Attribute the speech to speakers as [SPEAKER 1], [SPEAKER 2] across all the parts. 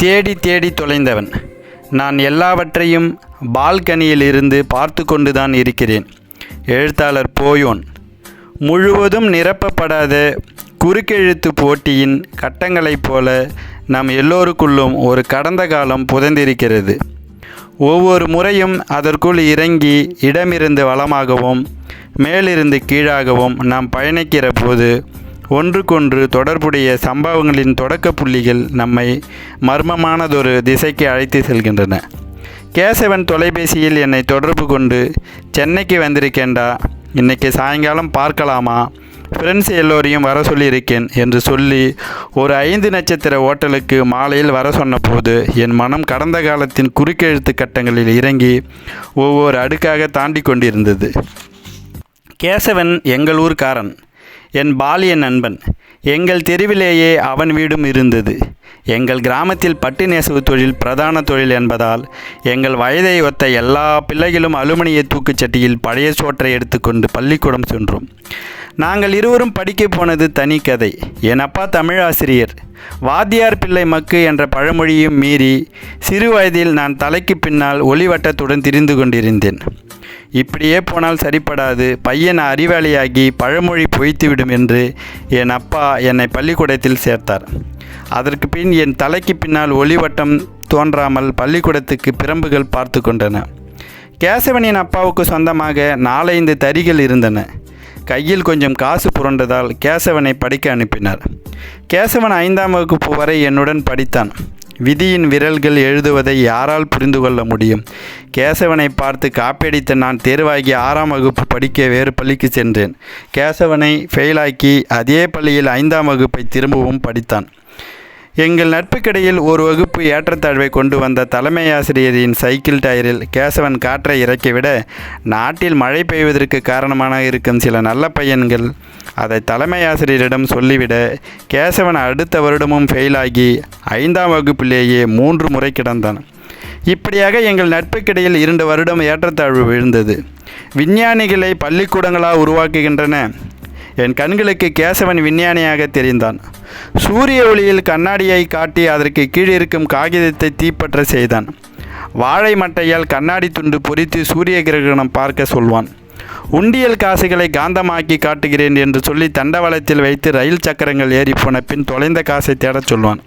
[SPEAKER 1] தேடி தேடி தொலைந்தவன். நான் எல்லாவற்றையும் பால்கனியில் இருந்து பார்த்து கொண்டுதான் இருக்கிறேன். எழுத்தாளர் போயோன். முழுவதும் நிரப்பப்படாத குறுக்கெழுத்து போட்டியின் கட்டங்களைப் போல நம் எல்லோருக்குள்ளும் ஒரு கடந்த காலம் புதைந்திருக்கிறது. ஒவ்வொரு முறையும் அதற்குள் இறங்கி இடமிருந்து வளமாகவும் மேலிருந்து கீழாகவும் நாம் பயணிக்கிற போது ஒன்றுக்கொன்று தொடர்புடைய சம்பவங்களின் தொடக்க புள்ளிகள் நம்மை மர்மமானதொரு திசைக்கு அழைத்து செல்கின்றன. கேசவன் தொலைபேசியில் என்னை தொடர்பு கொண்டு சென்னைக்கு வந்திருக்கேன்டா இன்னைக்கு சாயங்காலம் பார்க்கலாமா? ஃப்ரெண்ட்ஸ் எல்லோரையும் வர சொல்லியிருக்கேன் என்று சொல்லி ஒரு ஐந்து நட்சத்திர ஓட்டலுக்கு மாலையில் வர சொன்னபோது என் மனம் கடந்த காலத்தின் குறுக்கெழுத்து கட்டங்களில் இறங்கி ஒவ்வொரு அடுக்காக தாண்டி கொண்டிருந்தது. கேசவன் எங்கள் ஊர்க்காரன். என் பாலிய நண்பன் எங்கள் தெருவிலேயே அவன் வீடும் இருந்தது. எங்கள் கிராமத்தில் பட்டு நெசவு தொழில் பிரதான தொழில் என்பதால் எங்கள் வயதை ஒத்த எல்லா பிள்ளைகளும் அலுமினிய தூக்குச்சட்டியில் பழைய சோற்றை எடுத்துக்கொண்டு பள்ளிக்கூடம் சென்றோம். நாங்கள் இருவரும் படிக்க போனது தனி கதை. என் அப்பா தமிழாசிரியர். வாத்தியார் பிள்ளை மக்கு என்ற பழமொழியும் மீறி சிறு வயதில் நான் தலைக்கு பின்னால் ஒளிவட்டத்துடன் திரிந்து கொண்டிருந்தேன். இப்படியே போனால் சரிப்படாது. பையன் அறிவாளியாகி பழமொழி பொய்த்துவிடும் என்று என் அப்பா என்னை பள்ளிக்கூடத்தில் சேர்த்தார். அதற்கு பின் என் தலைக்கு பின்னால் ஒளிவட்டம் தோன்றாமல் பள்ளிக்கூடத்துக்கு பிரம்புகள் பார்த்து கொண்டன. கேசவனின் அப்பாவுக்கு சொந்தமாக நாலைந்து தறிகள் இருந்தன. கையில் கொஞ்சம் காசு புரண்டதால் கேசவனை படிக்க அனுப்பினார். கேசவன் ஐந்தாம் வகுப்பு வரை என்னுடன் படித்தான். விதியின் விரல்கள் எழுதுவதை யாரால் புரிந்து கொள்ள முடியும்? கேசவனை பார்த்து காப்பியடித்த நான் தேர்வாகி ஆறாம் வகுப்பு படிக்க வேறு பள்ளிக்கு சென்றேன். கேசவனை ஃபெயிலாக்கி அதே பள்ளியில் ஐந்தாம் வகுப்பை திரும்பவும் படித்தான். எங்கள் நட்புக்கிடையில் ஒரு வகுப்பு ஏற்றத்தாழ்வை கொண்டு வந்த தலைமை ஆசிரியரின் சைக்கிள் டயரில் கேசவன் காற்றை இறக்கிவிட நாட்டில் மழை பெய்வதற்கு காரணமாக இருக்கும் சில நல்ல பையன்கள் அதை தலைமை ஆசிரியரிடம் சொல்லிவிட கேசவன் அடுத்த வருடமும் ஃபெயிலாகி ஐந்தாம் வகுப்பிலேயே மூன்று முறை கிடந்தான். இப்படியாக எங்கள் நட்புக்கிடையில் இரண்டு வருடம் ஏற்றத்தாழ்வு விழுந்தது. விஞ்ஞானிகளை பள்ளிக்கூடங்களாக உருவாக்குகின்றன. என் கண்களுக்கு கேசவன் விஞ்ஞானியாக தெரிந்தான். சூரிய ஒளியில் கண்ணாடியை காட்டி அதற்கு கீழிருக்கும் காகிதத்தை தீப்பற்ற செய்தான். வாழை மட்டையால் கண்ணாடி துண்டு பொறித்து சூரிய கிரகணம் பார்க்க சொல்வான். உண்டியல் காசுகளை காந்தமாக்கி காட்டுகிறேன் என்று சொல்லி தண்டவாளத்தில் வைத்து ரயில் சக்கரங்கள் ஏறி போன பின் தொலைந்த காசை தேடச் சொல்வான்.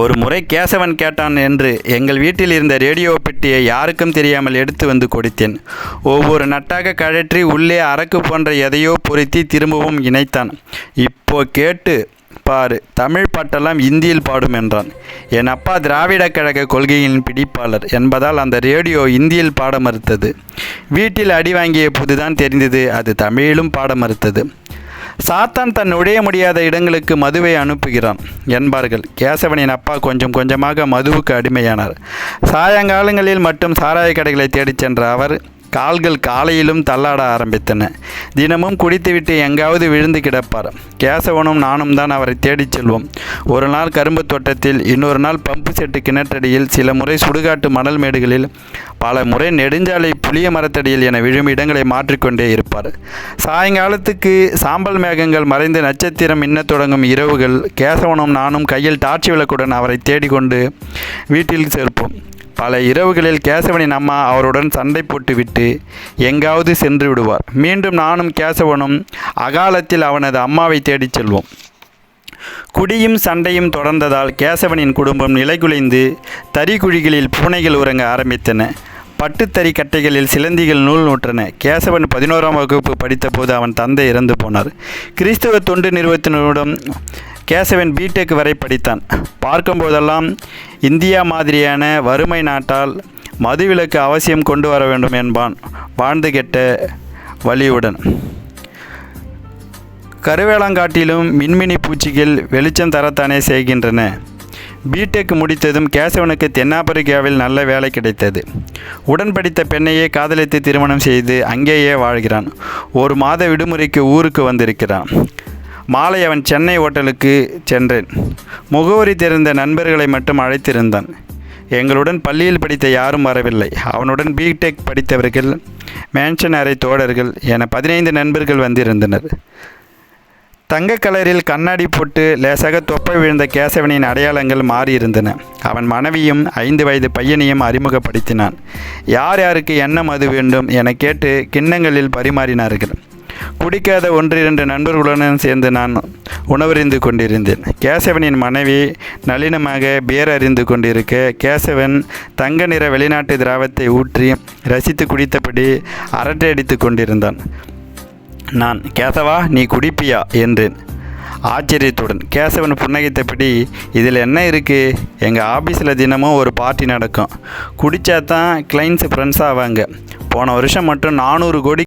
[SPEAKER 1] ஒரு முறை கேசவன் கேட்டான் என்று எங்கள் வீட்டில் இருந்த ரேடியோ பெட்டியை யாருக்கும் தெரியாமல் எடுத்து வந்து கொடுத்தேன். ஒவ்வொரு நட்டாக கழற்றி உள்ளே அரக்கு போன்ற எதையோ பொருத்தி திரும்பவும் இணைத்தான். இப்போ கேட்டு பாரு தமிழ் பாட்டெல்லாம் இந்தியில் பாடும் என்றான். என் அப்பா திராவிட கழக கொள்கையின் பிடிப்பாளர் என்பதால் அந்த ரேடியோ இந்தியில் பாட மறுத்தது. வீட்டில் அடி வாங்கிய போதுதான் தெரிந்தது அது தமிழிலும் பாட மறுத்தது. சாத்தான் தன் நுழைய முடியாத இடங்களுக்கு மதுவை அனுப்புகிறான் என்பார்கள். கேசவனின் அப்பா கொஞ்சம் கொஞ்சமாக மதுவுக்கு அடிமையானார். சாயங்காலங்களில் மட்டும் சாராய கடைகளை தேடிச் சென்ற அவர் கால்கள் காலையிலும் தள்ளாட ஆரம்பித்தன. தினமும் குடித்துவிட்டு எங்காவது விழுந்து கிடப்பார். கேசவனும் நானும் தான் அவரை தேடிச் செல்வோம். ஒரு நாள் கரும்பு தோட்டத்தில் இன்னொரு நாள் பம்பு செட்டு கிணற்றடியில் சில முறை சுடுகாட்டு மணல் மேடுகளில் பல முறை நெடுஞ்சாலை புளிய மரத்தடியில் என விழும் இடங்களை மாற்றிக்கொண்டே இருப்பார். சாயங்காலத்துக்கு சாம்பல் மேகங்கள் மறைந்து நட்சத்திரம் இன்னத் தொடங்கும் இரவுகள் கேசவனும் நானும் கையில் டார்ச்சி விளக்குடன் அவரை தேடிக்கொண்டு வீட்டில் சேர்ப்போம். பல இரவுகளில் கேசவனின் அம்மா அவருடன் சண்டை போட்டுவிட்டு எங்காவது சென்று விடுவார். மீண்டும் நானும் கேசவனும் அகாலத்தில் அவனது அம்மாவை தேடிச் செல்வோம். குடியும் சண்டையும் தொடர்ந்ததால் கேசவனின் குடும்பம் நிலைகுலைந்து தறிக்குழிகளில் பூனைகள் உறங்க ஆரம்பித்தன. பட்டுத்தறி கட்டைகளில் சிலந்திகள் நூல் நூற்றன. கேசவன் பதினோராம் வகுப்பு படித்தபோது அவன் தந்தை இறந்து போனார். கிறிஸ்தவ தொண்டு நிறுவனத்தினரிடம் கேசவன் பிடெக் வரை படித்தான். பார்க்கும்போதெல்லாம் இந்தியா மாதிரியான வறுமை நாட்டால் மதுவிலக்கு அவசியம் கொண்டு வர வேண்டும் என்பான் வாழ்ந்து கெட்ட வலியுடன். கருவேளங்காட்டிலும் மின்மினி பூச்சிகள் வெளிச்சம் தரத்தானே செய்கின்றன. பிடெக் முடித்ததும் கேசவனுக்கு தென்னாப்பிரிக்காவில் நல்ல வேலை கிடைத்தது. உடன் படித்த பெண்ணையே காதலித்து திருமணம் செய்து அங்கேயே வாழ்கிறான். ஒரு மாத விடுமுறைக்கு ஊருக்கு வந்திருக்கிறான். மாலை அவன் சென்னை ஓட்டலுக்கு சென்றேன். முகவரி தெரிந்த நண்பர்களை மட்டும் அழைத்திருந்தான். எங்களுடன் பள்ளியில் படித்த யாரும் வரவில்லை. அவனுடன் பிடெக் படித்தவர்கள் மேன்ஷன் அறை தோழர்கள் என பதினைந்து நண்பர்கள் வந்திருந்தனர். தங்க கலரில் கண்ணாடி போட்டு லேசாக தொப்பை விழுந்த கேசவனின் அடையாளங்கள் மாறியிருந்தன. அவன் மனைவியும் ஐந்து வயது பையனையும் அறிமுகப்படுத்தினான். யார் யாருக்கு என்ன மது வேண்டும் என கேட்டு கிண்ணங்களில் பரிமாறினார்கள். குடிக்காத ஒன்றிரண்டு நண்பர்களுடன் சேர்ந்து நான் உணவறிந்து கொண்டிருந்தேன். கேசவனின் மனைவி நளினமாக பியர் அறிந்து கொண்டிருக்க கேசவன் தங்க நிற வெளிநாட்டு திராவத்தை ஊற்றி ரசித்து குடித்தபடி அரட்டை அடித்து கொண்டிருந்தான். நான் கேசவா நீ குடிப்பியா? என்றேன். ஆச்சரியத்துடன் கேசவன் புன்னகைத்தபடி இதில் என்ன இருக்குது எங்கள் ஆஃபீஸில் தினமும் ஒரு பார்ட்டி நடக்கும். குடித்தா தான் கிளைண்ட்ஸ் ஃப்ரெண்ட்ஸ் ஆவாங்க. போன வருஷம் மட்டும் நானூறு கோடி